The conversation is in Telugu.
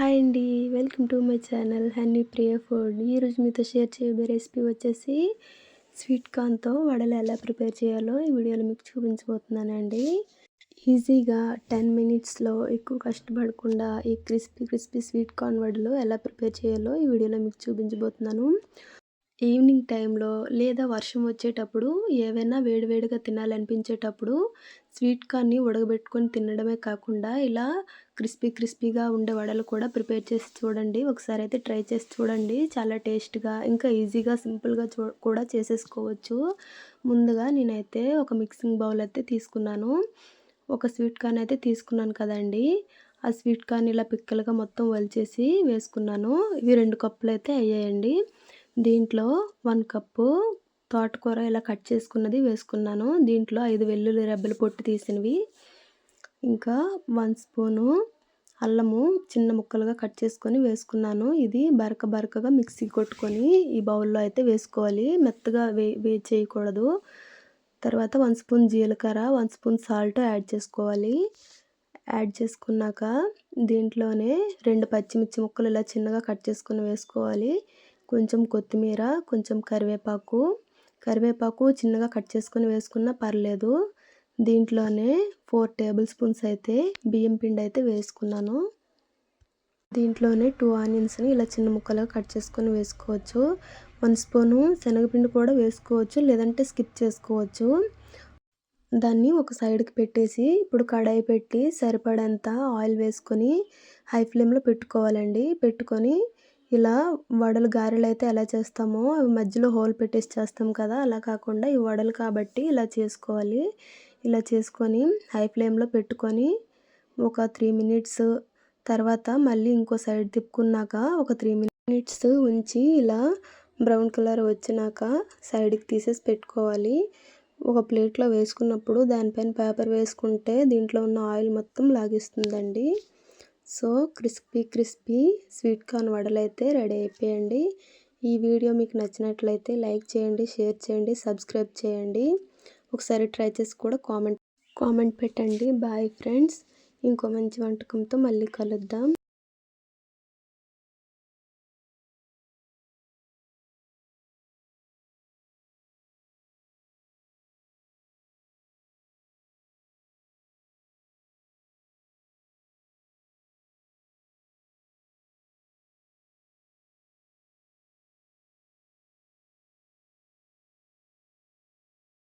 హాయ్ అండి. Welcome to my channel honey Priya food. ఈరోజు మీతో షేర్ చేయబోయే రెసిపీ వచ్చేసి స్వీట్ కార్న్తో వడలు ఎలా ప్రిపేర్ చేయాలో ఈ వీడియోలో మీకు చూపించబోతున్నానండి. ఈజీగా టెన్ మినిట్స్లో ఎక్కువ కష్టపడకుండా ఈ క్రిస్పీ క్రిస్పీ స్వీట్ కార్న్ వడలు ఎలా ప్రిపేర్ చేయాలో ఈ వీడియోలో మీకు చూపించబోతున్నాను. ఈవినింగ్ టైంలో లేదా వర్షం వచ్చేటప్పుడు ఏవైనా వేడివేడిగా తినాలనిపించేటప్పుడు స్వీట్ కార్న్ని ఉడకబెట్టుకొని తినడమే కాకుండా ఇలా క్రిస్పీ క్రిస్పీగా ఉండే వడలు కూడా ప్రిపేర్ చేసి చూడండి. ఒకసారి అయితే ట్రై చేసి చూడండి. చాలా టేస్ట్గా ఇంకా ఈజీగా సింపుల్గా చూ కూడా చేసేసుకోవచ్చు. ముందుగా నేనైతే ఒక మిక్సింగ్ బౌల్ అయితే తీసుకున్నాను. ఒక స్వీట్ కార్న్ అయితే తీసుకున్నాను కదండి. ఆ స్వీట్ కార్న్ ఇలా పిక్కలుగా మొత్తం వలిచేసి వేసుకున్నాను. ఇవి రెండు కప్పులు అయితే అయ్యాయండి. దీంట్లో వన్ కప్పు తోటకూర ఇలా కట్ చేసుకున్నది వేసుకున్నాను. దీంట్లో ఐదు వెల్లుల్లి రెబ్బలు పొట్టు తీసినవి. ఇంకా వన్ స్పూను అల్లము చిన్న ముక్కలుగా కట్ చేసుకొని వేసుకున్నాను. ఇది బరక బరకగా మిక్సీ కొట్టుకొని ఈ బౌల్లో అయితే వేసుకోవాలి. మెత్తగా వే వే చేయకూడదు. తర్వాత వన్ స్పూన్ జీలకర్ర వన్ స్పూన్ సాల్ట్ యాడ్ చేసుకోవాలి. యాడ్ చేసుకున్నాక దీంట్లోనే రెండు పచ్చిమిర్చి ముక్కలు ఇలా చిన్నగా కట్ చేసుకొని వేసుకోవాలి. కొంచెం కొత్తిమీర కొంచెం కరివేపాకు. కరివేపాకు చిన్నగా కట్ చేసుకొని వేసుకున్నా పర్లేదు. దీంట్లోనే ఫోర్ టేబుల్ స్పూన్స్ అయితే బియ్యం పిండి అయితే వేసుకున్నాను. దీంట్లోనే టూ ఆనియన్స్ని ఇలా చిన్న ముక్కలుగా కట్ చేసుకొని వేసుకోవచ్చు. వన్ స్పూను శనగపిండి కూడా వేసుకోవచ్చు లేదంటే స్కిప్ చేసుకోవచ్చు. దాన్ని ఒక సైడ్కి పెట్టేసి ఇప్పుడు కడాయి పెట్టి సరిపడంత ఆయిల్ వేసుకొని హై ఫ్లేమ్లో పెట్టుకోవాలండి. పెట్టుకొని ఇలా వడలు గారెలు అయితే ఎలా చేస్తామో అవి మధ్యలో హోల్ పెట్టేసి చేస్తాం కదా అలా కాకుండా ఈ వడలు కాబట్టి ఇలా చేసుకోవాలి. ఇలా చేసుకొని హై ఫ్లేమ్లో పెట్టుకొని ఒక త్రీ మినిట్స్ తర్వాత మళ్ళీ ఇంకో సైడ్ తిప్పుకున్నాక ఒక త్రీ మినిట్స్ ఉంచి ఇలా బ్రౌన్ కలర్ వచ్చినాక సైడ్కి తీసేసి పెట్టుకోవాలి. ఒక ప్లేట్లో వేసుకున్నప్పుడు దానిపైన పేపర్ వేసుకుంటే దీంట్లో ఉన్న ఆయిల్ మొత్తం లాగిస్తుందండి. So crispy crispy sweet corn వడలు అయితే రెడీ అయిపోయండి. ఈ వీడియో మీకు నచ్చినట్లయితే లైక్ చేయండి షేర్ చేయండి సబ్స్క్రైబ్ చేయండి. ఒకసారి ట్రై చేసి కూడా కామెంట్ కామెంట్ పెట్టండి. Bye friends. ఇంకో మంచి వంటకంతో మళ్ళీ కలుద్దాం.